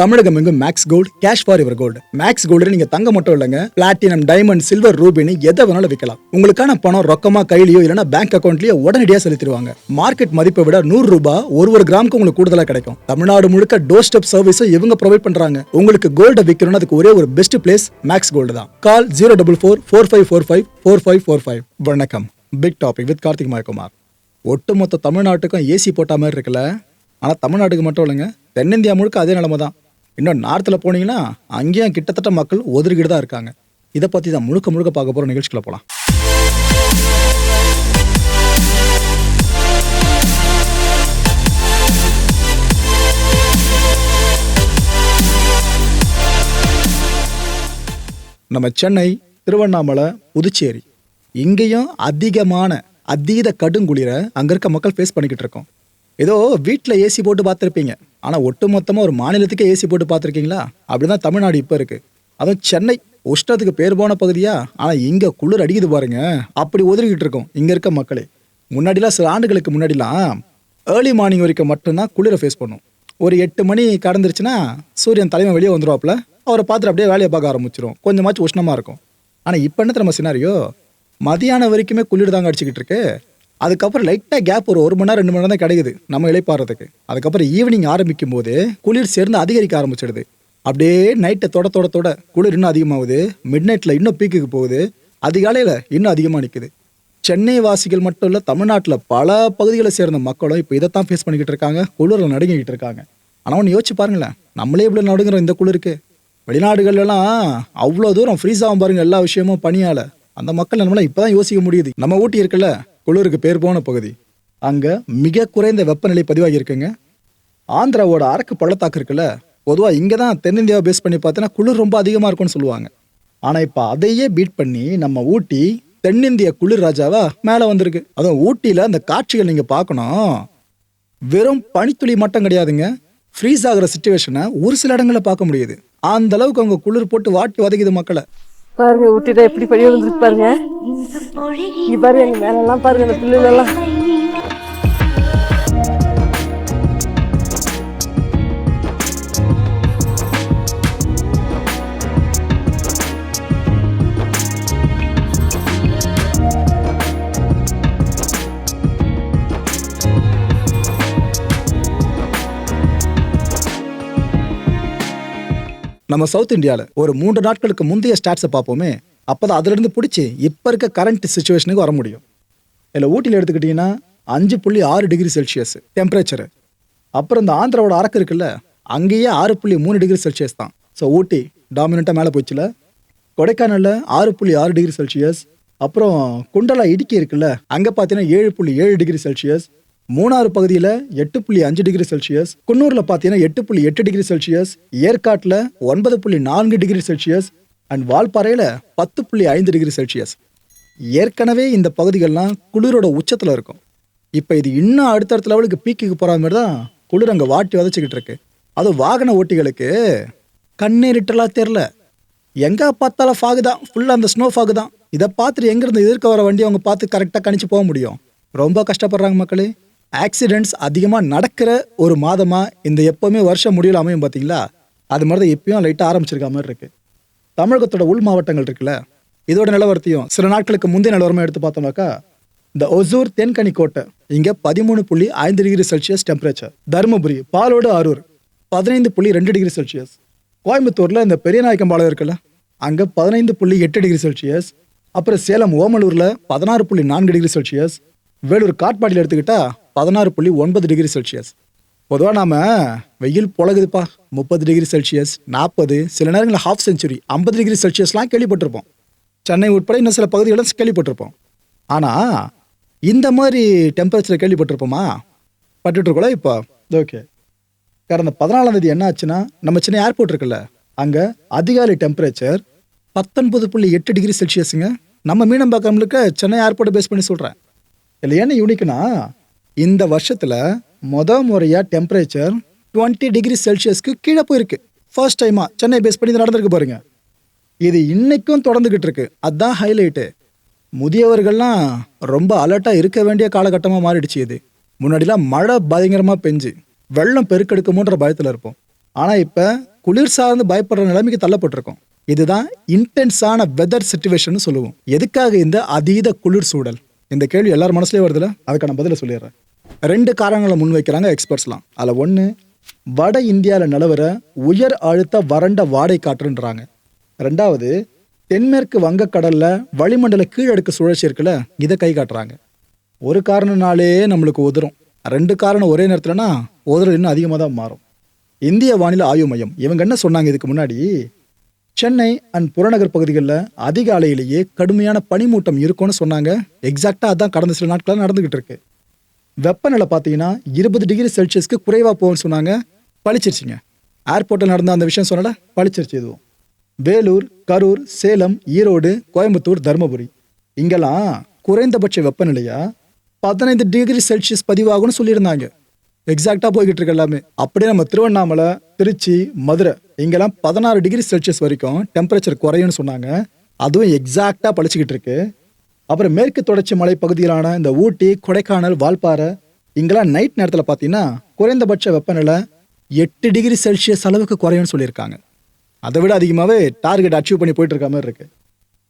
தமிழகம் எங்கும் Max Gold cash for your gold Max Gold நீங்க தங்க மட்டும் இல்லைங்க. பிளாட்டினம் டைமண்ட் சில்வர் ரூபினி எதை வேணாலும் விற்கலாம் உங்களுக்கான பணம் ரொக்கமா கையிலயோ இல்லைன்னா பேங்க் அக்கௌண்ட்லயோ உடனடியாக செலுத்திடுவாங்க. மார்க்கெட் மதிப்பை விட நூறு ரூபாய் ஒரு ஒரு கிராமுக்கு உங்களுக்கு கூடுதலா கிடைக்கும். தமிழ்நாடு முழுக்க டோர் ஸ்டெப் சர்வீஸும் இவங்க ப்ரொவைட் பண்றாங்க. உங்களுக்கு கோல்ட விற்கணும்னு அதுக்கு ஒரே ஒரு பெஸ்ட் பிளேஸ் மேக்ஸ் கோல்டு தான். Call zero double four four five four five four five four five வணக்கம். Big topic with Karthik Mayakumar ஒட்டுமொத்த தமிழ்நாட்டுக்கும் ஏசி போட்ட மாதிரி இருக்குல்ல. ஆனால் தமிழ்நாட்டுக்கு மட்டும் இல்லைங்க. தென்னிந்தியா முழுக்க அதே நிலைமை தான். இன்னும் நார்த்தில் போனீங்கன்னா அங்கேயும் கிட்டத்தட்ட மக்கள் ஒதுக்கிட்டு தான் இருக்காங்க. இதை பற்றி தான் முழுக்க முழுக்க பார்க்க போகிற நிகழ்ச்சிகளை போகலாம் நம்ம சென்னை திருவண்ணாமலை புதுச்சேரி இங்கேயும் அதிகமான அதீத கடுங்குளிரை அங்கே இருக்க மக்கள் ஃபேஸ் பண்ணிக்கிட்டு இருக்கோம். ஏதோ வீட்டில் ஏசி போட்டு பார்த்துருப்பீங்க. ஆனால் ஒட்டு மொத்தமாக ஒரு மாநிலத்துக்கே ஏசி போட்டு பார்த்துருக்கீங்களா? அப்படிதான் தமிழ்நாடு இப்போ இருக்குது அதுவும் சென்னை உஷ்டத்துக்கு பேர் போன பகுதியா? ஆனால் இங்கே குளிர் அடிக்குது பாருங்க. அப்படி ஒதுக்கிட்டு இருக்கோம் இங்கே இருக்க மக்களே. முன்னாடிலாம் சில ஆண்டுகளுக்கு முன்னாடிலாம் ஏர்லி மார்னிங் வரைக்கும் மட்டும்தான் குளிரை ஃபேஸ் பண்ணும். ஒரு எட்டு மணி கடந்துருச்சுன்னா சூரியன் தலைமை வெளியே வந்துடுவாப்புல அவரை பார்த்துட்டு அப்படியே வேலையை பார்க்க ஆரம்பிச்சிடும் கொஞ்சமாச்சும் உஷ்ணமாக இருக்கும். ஆனால் இப்போ என்ன நம்ம சினாரியோ மதியானம் வரைக்குமே குளிர் தாங்க அடிச்சுக்கிட்டு இருக்கு. அதுக்கப்புறம் லைட்டாக கேப் ஒரு ஒரு மணி நேரம் ரெண்டு மணி நேரம் தான் கிடைக்குது நம்ம இளைப்பாறதுக்கு. அதுக்கப்புறம் ஈவினிங் ஆரம்பிக்கும் போது குளிர் சேர்ந்து அதிகரிக்க ஆரம்பிச்சிடுது. அப்படியே நைட்டை தொட தொட தொட குளிர் இன்னும் அதிகமாகுது. மிட் நைட்டில் இன்னும் பீக்குக்கு போகுது. அதிகாலையில் இன்னும் அதிகமாக நிற்குது சென்னை வாசிகள் மட்டும் இல்லை தமிழ்நாட்டில் பல பகுதிகளை சேர்ந்த மக்களும் இப்போ இதைத்தான் ஃபேஸ் பண்ணிக்கிட்டு இருக்காங்க. குளிரில் நடுங்கிக்கிட்டு இருக்காங்க. ஆனால் ஒன்று யோசிச்சு பாருங்களேன். நம்மளே இவ்வளோ நடுங்குறோம் இந்த குளிருக்கு. வெளிநாடுகள்லாம் அவ்வளோ தூரம் ஃப்ரீஸ் ஆகும் பாருங்கள் எல்லா விஷயமும் பணியால். அந்த மக்கள் நம்மளால் இப்போ தான் யோசிக்க முடியுது. நம்ம ஊட்டி இருக்குல்ல குளிருக்கு பேர் போன பகுதி. அங்கே மிக குறைந்த வெப்பநிலை பதிவாகி இருக்குங்க. ஆந்திராவோட அரக்கு பள்ளத்தாக்கு இருக்குல்ல பொதுவாக இங்கே தான் தென்னிந்தியாவை பேஸ் பண்ணி பார்த்தீங்கன்னா குளிர் ரொம்ப அதிகமாக இருக்கும்னு சொல்லுவாங்க. ஆனால் இப்போ அதையே பீட் பண்ணி நம்ம ஊட்டி தென்னிந்திய குளிர் ராஜாவா மேலே வந்திருக்கு. அதுவும் ஊட்டியில் அந்த காட்சிகள் நீங்கள் பார்க்கணும். வெறும் பனித்துளி மட்டும் கிடையாதுங்க. ஃப்ரீஸ் ஆகுற சுச்சுவேஷனை ஒரு சில இடங்களில் பார்க்க முடியுது. அந்த அளவுக்கு அவங்க குளிர் போட்டு வாட்டி வதைக்குது மக்களை. பாருங்க விட்டுட்டா எப்படி படி வந்துருக்கு பாருங்க. இங்க பாருங்க எங்க மேல எல்லாம் பாருங்க அந்த பிள்ளைகள் நம்ம சவுத் இந்தியாவில் ஒரு மூன்று நாட்களுக்கு முந்தைய ஸ்டாட்ஸை பார்ப்போமே அப்போ தான் அதுலேருந்து பிடிச்சி இப்போ இருக்க கரண்ட் சுச்சுவேஷனுக்கு வர முடியும். இதில் ஊட்டியில் எடுத்துக்கிட்டிங்கன்னா அஞ்சு புள்ளி ஆறு டிகிரி செல்சியஸ் டெம்பரேச்சரு அப்புறம் இந்த ஆந்திராவோட அரக்கு இருக்குல்ல அங்கேயே ஆறு புள்ளி மூணு டிகிரி செல்சியஸ் தான். ஸோ ஊட்டி டாமினண்ட்டாக மேலே போச்சுல கொடைக்கானலில் ஆறு புள்ளி ஆறு டிகிரி செல்சியஸ் அப்புறம் குண்டலா இடுக்கி இருக்குல்ல அங்கே பார்த்தீங்கன்னா ஏழு புள்ளி ஏழு டிகிரி செல்சியஸ் மூணாறு பகுதியில் எட்டு புள்ளி அஞ்சு டிகிரி செல்சியஸ் குன்னூரில் பார்த்தீங்கன்னா எட்டு புள்ளி எட்டு டிகிரி செல்சியஸ் ஏற்காட்டில் ஒன்பது புள்ளி நான்கு டிகிரி செல்சியஸ் அண்ட் வால்பாறையில் பத்து புள்ளி ஐந்து டிகிரி செல்சியஸ் ஏற்கனவே இந்த பகுதிகள்லாம் குளிரோட உச்சத்தில் இருக்கும். இப்போ இது இன்னும் அடுத்தடுத்த லெவலுக்கு பீக்குக்கு போகிற மாதிரி தான் குளிர் அங்கே வாட்டி வதச்சிக்கிட்டு இருக்கு. அதுவும் வாகன ஓட்டிகளுக்கு கண்ணீரிட்டலாக தெரில எங்கே பார்த்தாலும் ஃபாகு தான். ஃபுல்லாக அந்த ஸ்னோ ஃபாகு தான். இதை பார்த்துட்டு எங்கேருந்து எதிர்க்க வர வண்டி அவங்க பார்த்து கரெக்டாக கணிச்சு போக முடியும். ரொம்ப கஷ்டப்படுறாங்க மக்களே. ஆக்சிடென்ட்ஸ் அதிகமாக நடக்கிற ஒரு மாதமாக இந்த எப்போவுமே வருஷம் முடியல அமையும் பார்த்தீங்களா அது மாதிரி தான் எப்பயும் லைட்டாக ஆரம்பிச்சிருக்க மாதிரி இருக்குது தமிழகத்தோட உள் மாவட்டங்கள் இருக்குல்ல இதோட நிலவரத்தையும் சில நாட்களுக்கு முந்தைய நிலவரமாக எடுத்து பார்த்தோம்னாக்கா இந்த ஒசூர் தென்கனி கோட்டை இங்கே பதிமூணு புள்ளி ஐந்து டிகிரி செல்சியஸ் டெம்பரேச்சர் தருமபுரி பாலோடு அரூர் பதினைந்து புள்ளி ரெண்டு டிகிரி செல்சியஸ். கோயம்புத்தூரில் இந்த பெரியநாயக்கம்பாளையம் இருக்குல்ல அங்கே பதினைந்து புள்ளி எட்டு டிகிரி செல்சியஸ். அப்புறம் சேலம் ஓமலூரில் பதினாறு புள்ளி நான்கு டிகிரி செல்சியஸ். வேலூர் காட்பாடியில் எடுத்துக்கிட்டால் பதினாறு புள்ளி ஒன்பது டிகிரி செல்சியஸ். பொதுவாக நாம வெயில் பொழகுதுப்பா. முப்பது டிகிரி செல்சியஸ் நாற்பது சில நேரங்களில் ஹாஃப் செஞ்சுரி ஐம்பது டிகிரி செல்சியஸ்லாம் கேள்விப்பட்டிருப்போம். சென்னை உட்பட இன்னும் சில பகுதிகளில் கேள்விப்பட்டிருப்போம். ஆனால் இந்த மாதிரி டெம்பரேச்சர் கேள்விப்பட்டிருப்போமா? பட்டுட்ருக்கோல இப்போ? ஓகே கடந்த பதினாலாம் தேதி என்ன ஆச்சுன்னா நம்ம சென்னை ஏர்போர்ட் இருக்குல்ல அங்கே அதிகாலை டெம்பரேச்சர் பத்தொன்பது புள்ளி எட்டு டிகிரி செல்சியஸுங்க. நம்ம மீனம்பாக்கம்லுக்கு சென்னை ஏர்போர்ட்டை பேஸ் பண்ணி சொல்கிறேன் இதில் என்ன யூனிக்னா இந்த வருஷத்தில் மொத முறையாக டெம்பரேச்சர் டுவெண்ட்டி டிகிரி செல்சியஸ்க்கு கீழே போயிருக்கு. ஃபர்ஸ்ட் டைமாக சென்னை பேஸ் பண்ணி இது நடந்திருக்கு பாருங்க. இது இன்றைக்கும் தொடர்ந்துக்கிட்டு இருக்கு. அதுதான் ஹைலைட்டு முதியவர்கள்லாம் ரொம்ப அலர்ட்டாக இருக்க வேண்டிய காலகட்டமாக மாறிடுச்சு இது. முன்னாடிலாம் மழை பயங்கரமாக பெஞ்சு. வெள்ளம் பெருக்கெடுக்குமோன்ற பயத்தில் இருப்போம். ஆனால் இப்போ குளிர் சார்ந்து பயப்படுற நிலைமைக்கு தள்ளப்பட்டிருக்கோம். இதுதான் இன்டென்ஸான வெதர் சுச்சுவேஷன் சொல்லுவோம். எதுக்காக இந்த அதீத குளிர் சூழல்? இந்த கேள்வி எல்லார் மனசுலேயும் வருதுல? அதுக்கான பதில சொல்லிடுறேன். ரெண்டு காரணங்களை முன்வைக்கிறாங்க எக்ஸ்பர்ட்ஸ்லாம் அதில் ஒன்று வட இந்தியாவில் நிலவர உயர் அழுத்த வறண்ட வாடை காற்றுன்றாங்க ரெண்டாவது தென்மேற்கு வங்கக்கடலில் வளிமண்டல கீழடுக்கு சுழற்சி இருக்குல்ல இதை கை காட்டுறாங்க. ஒரு காரணனாலே நம்மளுக்கு உதிரும். ரெண்டு காரணம் ஒரே நேரத்தில்னா உதறல் இன்னும் அதிகமாக தான் மாறும். இந்திய வானிலை ஆய்வு மையம் இவங்க என்ன சொன்னாங்க இதுக்கு முன்னாடி? சென்னை அண்ட் புறநகர் பகுதிகளில் அதிகாலையிலேயே கடுமையான பனிமூட்டம் இருக்கும்னு சொன்னாங்க. எக்ஸாக்டாக அதான் கடந்த சில நாட்களாக நடந்துக்கிட்டு இருக்கு. வெப்பநிலை பார்த்தீங்கன்னா இருபது டிகிரி செல்சியஸ்க்கு குறைவாக போகும்னு சொன்னாங்க. பளிச்சிருச்சுங்க. ஏர்போர்ட்டில் நடந்த அந்த விஷயம் சொன்னல பழிச்சிருச்சு இதுவும் வேலூர் கரூர் சேலம் ஈரோடு கோயம்புத்தூர் தருமபுரி. இங்கெல்லாம் குறைந்தபட்ச வெப்பநிலையாக பதினைந்து டிகிரி செல்சியஸ் பதிவாகும்னு சொல்லியிருந்தாங்க. எக்ஸாக்டாக போய்கிட்டு இருக்கு எல்லாமே. அப்படியே நம்ம திருவண்ணாமலை திருச்சி மதுரை இங்கெல்லாம் பதினாறு டிகிரி செல்சியஸ் வரைக்கும் டெம்பரேச்சர் குறையும்னு சொன்னாங்க. அதுவும் எக்ஸாக்டாக பழிச்சிக்கிட்டு இருக்கு. அப்புறம் மேற்கு தொடர்ச்சி மலை பகுதியிலான இந்த ஊட்டி கொடைக்கானல் வால்பாறை இங்கெல்லாம் நைட் நேரத்தில் பார்த்தீங்கன்னா குறைந்தபட்ச வெப்பநிலை எட்டு டிகிரி செல்சியஸ் அளவுக்கு குறையும்னு சொல்லியிருக்காங்க. அதை விட அதிகமாகவே டார்கெட் அச்சீவ் பண்ணி போயிட்டு இருக்க மாதிரி இருக்கு.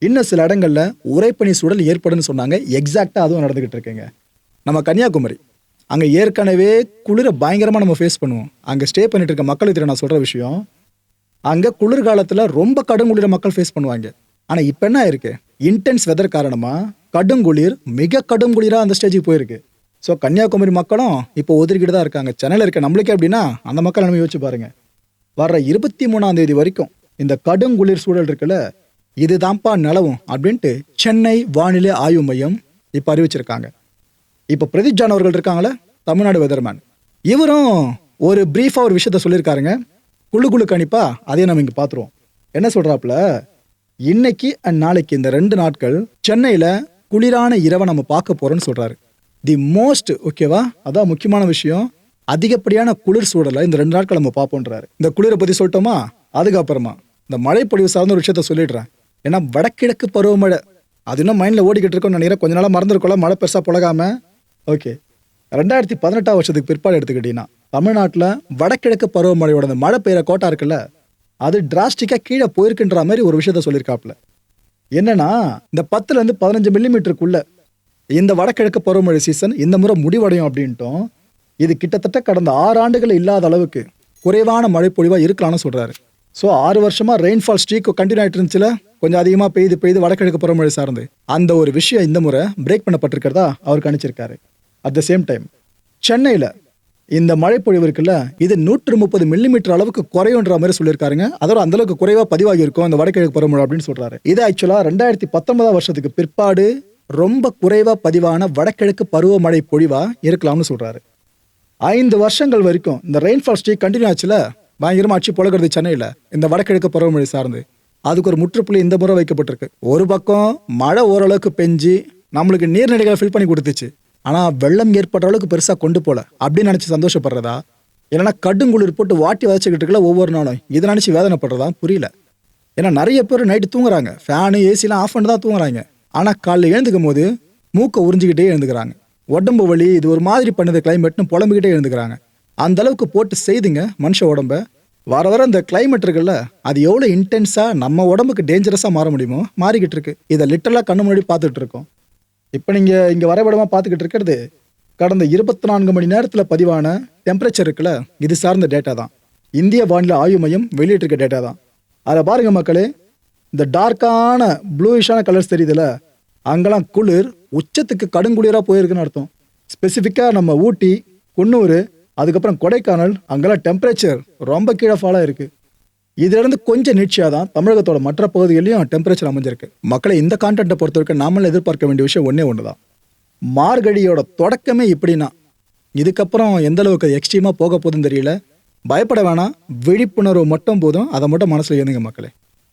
இன்னும் சில இடங்களில் உரைப்பனி சூழல் ஏற்படும்னு சொன்னாங்க. எக்ஸாக்டாக அதுவும் நடந்துகிட்டு இருக்குங்க. நம்ம கன்னியாகுமரி. அங்கே ஏற்கனவே குளிர பயங்கரமாக நம்ம ஃபேஸ் பண்ணுவோம். அங்கே ஸ்டே பண்ணிட்டு இருக்க மக்களுக்கு நான் சொல்கிற விஷயம் அங்கே குளிர்காலத்தில் ரொம்ப கடுங்குளிர மக்கள் ஃபேஸ் பண்ணுவாங்க. ஆனால் இப்போ என்ன இருக்கு இன்டென்ஸ் வெதர் காரணமாக கடுங்குளிர் மிக கடுங்குளிராக அந்த ஸ்டேஜுக்கு போயிருக்கு. ஸோ கன்னியாகுமரி மக்களும் இப்போ ஒதுக்கிட்டு தான் இருக்காங்க. சென்னையில் இருக்க நம்மளுக்கே அப்படின்னா அந்த மக்கள் நம்ம யோசிச்சு பாருங்கள் வர்ற இருபத்தி மூணாம் தேதி வரைக்கும் இந்த கடுங்குளிர் சூழல் இருக்குல்ல இதுதான்ப்பா நிலவும் அப்படின்ட்டு சென்னை வானிலை ஆய்வு மையம் இப்போ அறிவிச்சிருக்காங்க. இப்போ பிரதீப் ஜான் அவர்கள் இருக்காங்களே தமிழ்நாடு வெதர்மேன் இவரும் ஒரு ப்ரீஃபாக ஒரு விஷயத்த சொல்லியிருக்காருங்க. குழு குழு கணிப்பா அதையும் நம்ம இங்கே பார்த்துருவோம். என்ன சொல்கிறாப்புல இன்னைக்கு அண்ட் நாளைக்கு இந்த ரெண்டு நாட்கள் சென்னையில் குளிரான இரவை நம்ம பார்க்க போகிறோம்னு சொல்கிறாரு தி மோஸ்ட் ஓகேவா அதான் முக்கியமான விஷயம். அதிகப்படியான குளிர் சூழலை இந்த ரெண்டு நாட்கள் நம்ம பார்ப்போன்றாரு இந்த குளிரை பற்றி சொல்லிட்டோமா? அதுக்கப்புறமா இந்த மழைப்பொழிவு சார்ந்த ஒரு விஷயத்த சொல்லிடுறேன். ஏன்னா வடகிழக்கு பருவமழை. அது இன்னும் மைண்டில் ஓடிக்கிட்டு இருக்கோம்னு நினைக்கிறேன். கொஞ்ச நாளாக மறந்துருக்கோம்ல மழை பெருசாக புழகாம. ஓகே ரெண்டாயிரத்தி பதினெட்டாம் வருஷத்துக்கு பிற்பாடு எடுத்துக்கிட்டீங்கன்னா தமிழ்நாட்டில் வடகிழக்கு பருவமழையோட அந்த மழை பெய்கிற கோட்டா இருக்குல்ல அது டிராஸ்டிக்காக கீழே போயிருக்குன்ற மாதிரி ஒரு விஷயத்த சொல்லியிருக்காப்புல. என்னன்னா இந்த பத்துலேருந்து பதினஞ்சு மில்லிமீட்டருக்குள்ள இந்த வடகிழக்கு பருவமழை சீசன் இந்த முறை முடிவடையும் அப்படின்ட்டும் இது கிட்டத்தட்ட கடந்த ஆறு ஆண்டுகள் இல்லாத அளவுக்கு குறைவான மழைப்பொழிவாக இருக்கலாம்னு சொல்கிறாரு ஸோ ஆறு வருஷமாக ரெயின்ஃபால் ஸ்ட்ரீக் கண்டினியூ ஆகிட்டு இருந்துச்சுல கொஞ்சம் அதிகமாக பெய்து பெய்து வடகிழக்கு பருவமழை சார்ந்து. அந்த ஒரு விஷயம் இந்த முறை பிரேக் பண்ணப்பட்டிருக்கிறதா அவர் கணிச்சிருக்காரு அட் த சேம் டைம் சென்னையில் இந்த மழைப்பொழிவு இருக்குல்ல இது நூற்று முப்பது மில்லிமீட்டர் அளவுக்கு குறையுன்ற மாதிரி சொல்லியிருக்காருங்க. அதோட அந்த அளவுக்கு குறைவா பதிவாகி இருக்கும் அந்த வடகிழக்கு பருவமழை அப்படின்னு சொல்றாரு. இது ஆக்சுவலா ரெண்டாயிரத்தி பத்தொன்பதாம் வருஷத்துக்கு பிற்பாடு ரொம்ப குறைவா பதிவான வடகிழக்கு பருவமழை பொழிவா இருக்கலாம்னு சொல்றாரு. ஐந்து வருஷங்கள் வரைக்கும் இந்த ரெயின்ஃபால் ஸ்ட்ரீக் கண்டினியூ ஆச்சுல? பயங்கரமா ஆட்சி புழகிறது சென்னையில் இந்த வடகிழக்கு பருவமழை சார்ந்து. அதுக்கு ஒரு முற்றுப்புள்ளி இந்த முறை வைக்கப்பட்டிருக்கு. ஒரு பக்கம் மழை ஓரளவுக்கு பெஞ்சு நம்மளுக்கு நீர்நிலைகளை ஃபில் பண்ணி கொடுத்துச்சு. ஆனால் வெள்ளம் ஏற்படுற அளவுக்கு பெருசாக கொண்டு போகல அப்படின்னு நினச்சி சந்தோஷப்படுறதா? இல்லைனா கடுங்குளிர் போட்டு வாட்டி வதச்சிக்கிட்டு இருக்கல ஒவ்வொரு நாளும். இதை நினச்சி வேதனைப்படுறதா? புரியல. ஏன்னா நிறைய பேர் நைட்டு தூங்குறாங்க. ஃபேனு ஏசிலாம் ஆஃப் பண்ணி தான் தூங்குறாங்க. ஆனால் காலையில் எழுந்துக்கும் போது மூக்கை உறிஞ்சிக்கிட்டே எழுந்துக்கிறாங்க. உடம்பு வலி இது ஒரு மாதிரி பண்ணுது கிளைமேட்னு புலம்பிக்கிட்டே எழுந்துக்கிறாங்க. அந்த அளவுக்கு போட்டு செய்துங்க மனுஷ உடம்ப. வர வர இந்த கிளைமேட் இருக்குல்ல அது எவ்வளோ இன்டென்ஸாக நம்ம உடம்புக்கு டேஞ்சரஸாக மாற முடியுமோ? மாறிக்கிட்டு இருக்கு. இதை லிட்டரலாக கண்ணு முன்னாடி பார்த்துட்டு இருக்கோம். இப்போ நீங்கள் இங்கே வரைபடமாக பார்த்துக்கிட்டு இருக்கிறது கடந்த இருபத்தி நான்கு மணி நேரத்தில் பதிவான டெம்பரேச்சர் இருக்குல்ல இது சார்ந்த டேட்டா தான். இந்திய வானிலை ஆய்வு மையம் வெளியிட்டிருக்க டேட்டா தான். அதை பாருங்க மக்களே இந்த டார்க்கான ப்ளூயிஷான கலர்ஸ் தெரியுதுல்ல அங்கெல்லாம் குளிர் உச்சத்துக்கு கடுங்குளிராக போயிருக்குன்னு அர்த்தம். ஸ்பெசிஃபிக்காக நம்ம ஊட்டி குன்னூர் அதுக்கப்புறம் கொடைக்கானல் அங்கெல்லாம் டெம்பரேச்சர் ரொம்ப கீழே ஃபாலாக இருக்குது இதிலிருந்து கொஞ்சம் நீட்சியாக தான் தமிழகத்தோட மற்ற பகுதிகளிலும் டெம்பரேச்சர் அமைஞ்சிருக்கு. மக்களை இந்த கான்டென்ட்டை பொறுத்த வரைக்கும் நாமளும் எதிர்பார்க்க வேண்டிய விஷயம் ஒன்றே ஒன்று தான் மார்கழியோட தொடக்கமே இப்படின்னா. இதுக்கப்புறம் எந்த அளவுக்கு எக்ஸ்ட்ரீமாக போக போகுதுன்னு தெரியல. பயப்பட வேணாம். விழிப்புணர்வு மட்டும் போதும். அதை மட்டும் மனசில் ஏந்துங்க மக்களே.